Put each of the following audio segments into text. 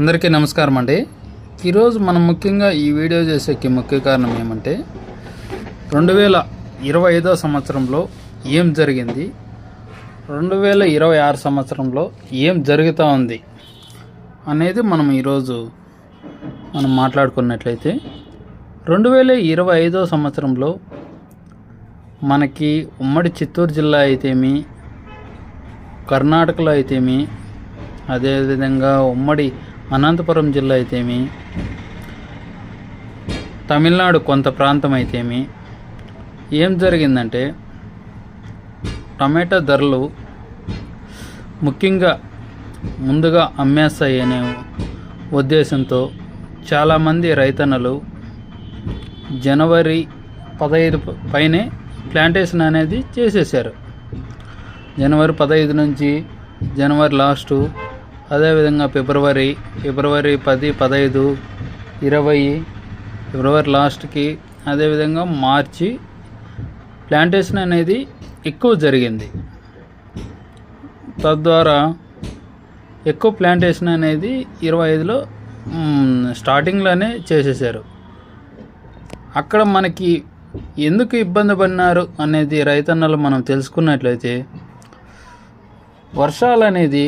అందరికీ నమస్కారం అండి. ఈరోజు మనం ముఖ్యంగా ఈ వీడియో చేసేకి ముఖ్య కారణం ఏమంటే రెండు వేల ఇరవై ఐదో సంవత్సరంలో ఏం జరిగింది? రెండు వేల ఇరవై ఆరు సంవత్సరంలో ఏం జరుగుతూ ఉంది? అనేది మనం ఈరోజు మనం మాట్లాడుకున్నట్లయితే రెండు వేల ఇరవై ఐదో సంవత్సరంలో మనకి ఉమ్మడి చిత్తూరు జిల్లా అయితేమి కర్ణాటకలో అయితేమి అదేవిధంగా ఉమ్మడి అనంతపురం జిల్లా అయితేమి? తమిళనాడు కొంత ప్రాంతం అయితేమి? ఏం జరిగిందంటే టమాటా ధరలు ముఖ్యంగా ముందుగా అమ్మేస్తాయి అనే ఉద్దేశంతో చాలామంది రైతన్నలు జనవరి పదహైదు పైనే ప్లాంటేషన్ అనేది చేసేసారు జనవరి పదహైదు నుంచి జనవరి లాస్టు అదేవిధంగా ఫిబ్రవరి ఫిబ్రవరి పది పదహైదు ఇరవై ఫిబ్రవరి లాస్ట్కి అదేవిధంగా మార్చి ప్లాంటేషన్ అనేది ఎక్కువ జరిగింది. తద్వారా ఎక్కువ ప్లాంటేషన్ అనేది ఇరవై ఐదులో స్టార్టింగ్లోనే చేసేసారు. అక్కడ మనకి ఎందుకు ఇబ్బంది పడినారు అనేది రైతన్నలు మనం తెలుసుకున్నట్లయితే వర్షాలు అనేది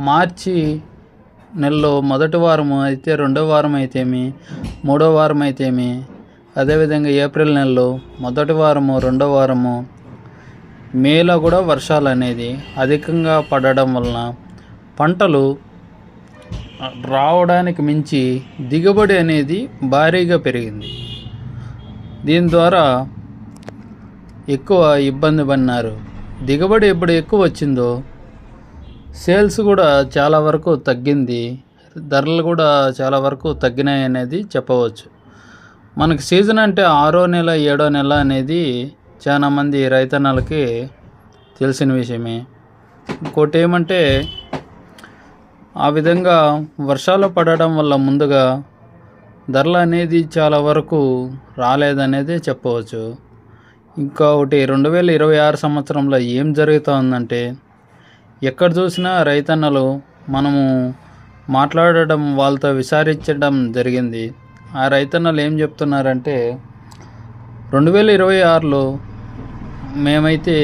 మార్చి నెలలో మొదటి వారము అయితే రెండో వారం అయితేమి మూడో వారం అయితేమి అదేవిధంగా ఏప్రిల్ నెలలో మొదటి వారము రెండో వారము మేలో కూడా వర్షాలు అనేది అధికంగా పడడం వలన పంటలు రావడానికి మించి దిగుబడి అనేది భారీగా పెరిగింది. దీని ద్వారా ఎక్కువ ఇబ్బంది పడినారు. దిగుబడి ఎప్పుడు ఎక్కువ వచ్చిందో సేల్స్ కూడా చాలా వరకు తగ్గింది. ధరలు కూడా చాలా వరకు తగ్గినాయి అనేది చెప్పవచ్చు. మనకు సీజన్ అంటే ఆరో నెల ఏడో నెల అనేది చాలామంది రైతన్నలకి తెలిసిన విషయమే. ఇంకోటి ఏమంటే ఆ విధంగా వర్షాలు పడడం వల్ల ముందుగా ధరలు అనేది చాలా వరకు రాలేదనేది చెప్పవచ్చు. ఇంకా ఒకటి రెండు వేల ఇరవై ఆరు సంవత్సరంలో ఏం జరుగుతూ ఉందంటే ఎక్కడ చూసినా రైతన్నలు మనము మాట్లాడడం వాళ్ళతో విచారించడం జరిగింది. ఆ రైతన్నలు ఏం చెప్తున్నారంటే రెండు వేల ఇరవై ఆరులో మేమైతే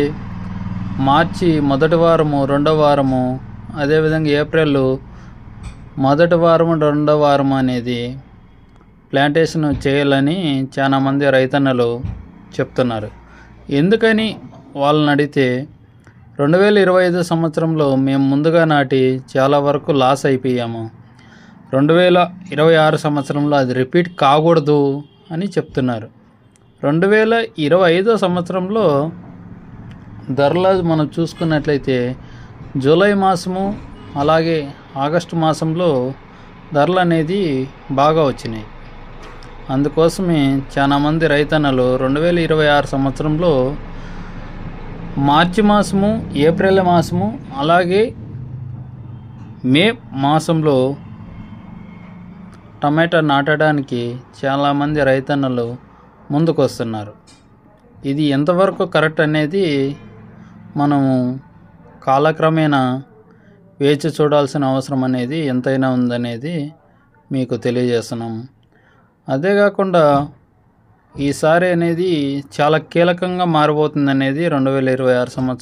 మార్చి మొదటి వారము రెండో వారము అదేవిధంగా ఏప్రిల్ మొదటి వారము రెండో వారము అనేది ప్లాంటేషన్ చేయాలని చాలామంది రైతన్నలు చెప్తున్నారు. ఎందుకని వాళ్ళని అడిగితే రెండు వేల ఇరవై ఐదు సంవత్సరంలో మేము ముందుగా నాటి చాలా వరకు లాస్ అయిపోయాము. రెండు వేల ఇరవై ఆరు సంవత్సరంలో అది రిపీట్ కాకూడదు అని చెప్తున్నారు. రెండు వేల ఇరవై ఐదో సంవత్సరంలో ధరలు మనం చూసుకున్నట్లయితే జూలై మాసము అలాగే ఆగస్టు మాసంలో ధరలు అనేది బాగా వచ్చినాయి. అందుకోసమే చాలామంది రైతన్నలు రెండు వేల ఇరవై ఆరు సంవత్సరంలో మార్చి మాసము ఏప్రిల్ మాసము అలాగే మే మాసంలో టమాటా నాటడానికి చాలామంది రైతన్నలు ముందుకు వస్తున్నారు ఇది ఎంతవరకు కరెక్ట్ అనేది మనము కాలక్రమేణా వేచి చూడాల్సిన అవసరం అనేది ఎంతైనా ఉందనేది మీకు తెలియజేస్తున్నాము అదే కాకుండా ఈసారి అనేది చాలా కీలకంగా మారబోతుంది అనేది రెండు వేల ఇరవై ఆరు సంవత్సరం